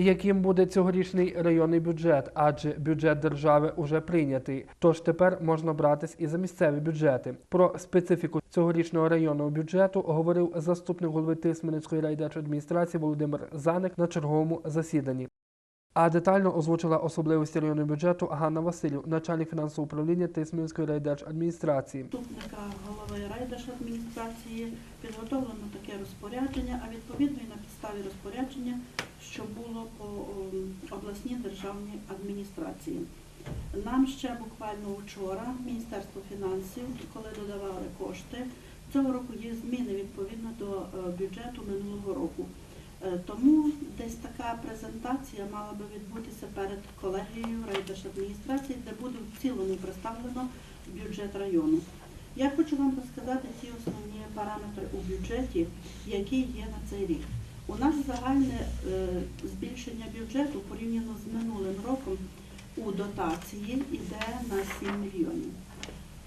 Яким буде цьогорічний районний бюджет, адже бюджет держави уже прийнятий. Тож тепер можна братись і за місцеві бюджети. Про специфіку цьогорічного районного бюджету говорив заступник голови Тисменницької райдержадміністрації Володимир Заник на черговому засіданні. А детально озвучила особливості районного бюджету Ганна Василів, начальник фінансового управління Тисменницької райдержадміністрації. заступника голови райдержадміністрації підготовлено таке розпорядження, а відповідно і на підставі розпорядження, що було по обласній державній адміністрації. Нам ще буквально вчора Міністерство фінансів, коли додавали кошти, цього року є зміни відповідно до е, бюджету минулого року. Е, Тому десь така презентація мала би відбутися перед колегією райдержадміністрації, де буде в цілому представлено бюджет району. Я хочу вам розказати ті основні параметри у бюджеті, які є на цей рік. У нас загальне е, збільшення бюджету порівняно з минулим роком у дотації йде на 7 мільйонів.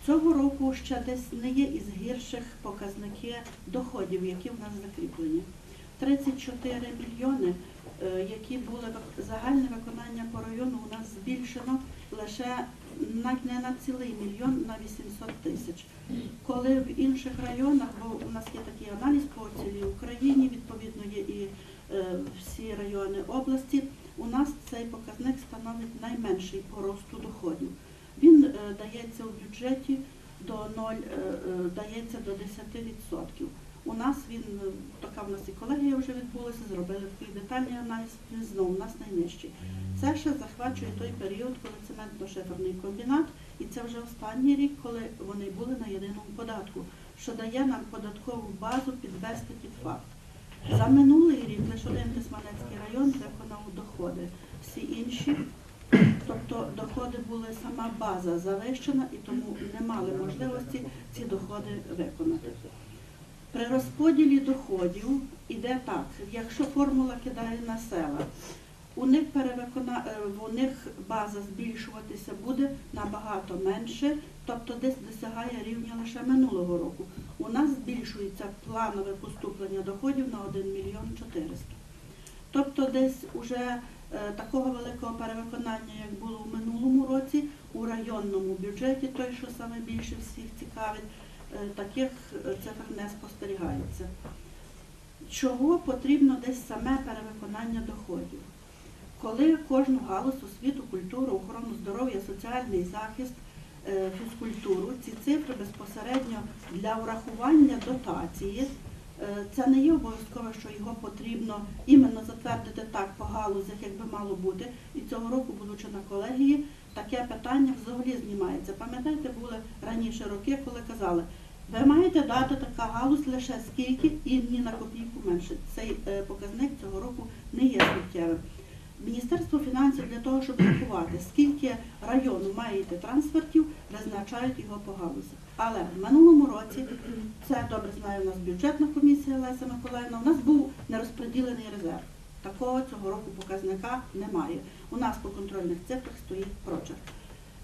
Цього року ще десь не є із гірших показники доходів, які в нас закріплені. 34 мільйони, е, які були загальне виконання по району, у нас збільшено лише не на цілий мільйон, на 800 тисяч. Коли в інших районах, бо у нас є такий аналіз по цілій Україні, відповідно є і е, всі області, у нас цей показник становить найменший по росту доходів. Він е, дається у бюджеті до 0, е, е, дається до 10%. У нас він, така в нас і колегія вже відбулася, зробили такий детальний аналіз, він знову у нас найнижчий. Це ще захвачує той період, коли цементно-шиферний комбінат, і це вже останній рік, коли вони були на єдиному податку, що дає нам податкову базу підвести під факт. За минулий рік лише один Тисманецький район виконав доходи. Всі інші, тобто доходи були сама база завищена і тому не мали можливості ці доходи виконати. При розподілі доходів іде так, якщо формула кидає на села, у них перевикона... е, у них база збільшуватися буде набагато менше, тобто десь досягає рівня лише минулого року. У нас збільшується планове поступлення доходів на 1 мільйон 400. Тобто десь уже е, такого великого перевиконання, як було в минулому році, у районному бюджеті, той, що саме більше всіх цікавить, е, таких е, цифр не спостерігається. Чого потрібно десь саме перевиконання доходів? Коли кожну галузь освіту, культуру, охорону здоров'я, соціальний захист, е, фізкультуру, ці цифри безпосередньо для урахування дотації, е, це не є обов'язково, що його потрібно іменно затвердити так по галузях, як би мало бути. І цього року, будучи на колегії, таке питання взагалі знімається. Пам'ятаєте, були раніше роки, коли казали, ви маєте дати така галузь лише скільки і ні на копійку менше. Цей е, показник цього року не є суттєвим. Міністерство фінансів для того, щоб рахувати, скільки району має йти трансфертів, визначають його по галузях. Але в минулому році, це добре знає у нас бюджетна комісія Леся Миколаївна, у нас був нерозподілений резерв. Такого цього року показника немає. У нас по контрольних цифрах стоїть прочерк.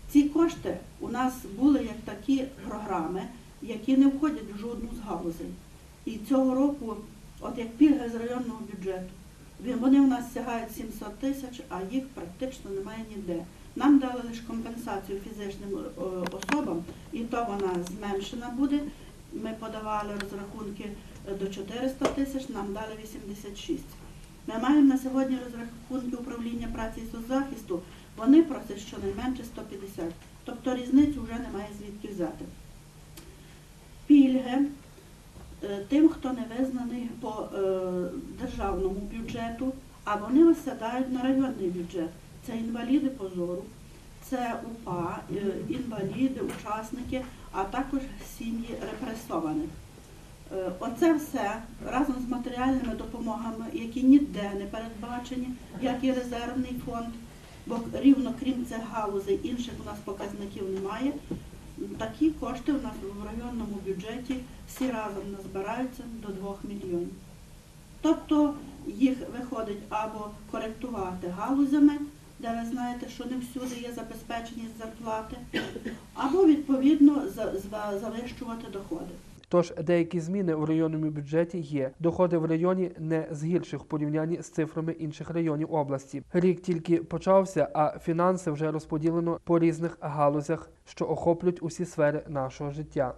Ці кошти у нас були як такі програми, які не входять в жодну з галузей. І цього року, от як пільги з районного бюджету, вони у нас сягають 700 тисяч, а їх практично немає ніде. Нам дали лише компенсацію фізичним е, особам, і то вона зменшена буде. Ми подавали розрахунки е, до 400 тисяч, нам дали 86. Ми маємо на сьогодні розрахунки управління праці і соцзахисту, вони просять щонайменше 150. Тобто різницю вже немає звідки взяти. Пільги тим, хто не визнаний по е, державному бюджету, а вони осядають на районний бюджет. Це інваліди по зору, це УПА, е, інваліди, учасники, а також сім'ї репресованих. Е, Оце все разом з матеріальними допомогами, які ніде не передбачені, як і резервний фонд, бо рівно крім цих галузей інших у нас показників немає. Такі кошти у нас в районному бюджеті всі разом назбираються до 2 мільйонів. Тобто їх виходить або коректувати галузями, де ви знаєте, що не всюди є забезпеченість зарплати, або відповідно за- за- завищувати доходи. Тож деякі зміни в районному бюджеті є. Доходи в районі не з гірших в порівнянні з цифрами інших районів області. Рік тільки почався, а фінанси вже розподілено по різних галузях, що охоплюють усі сфери нашого життя.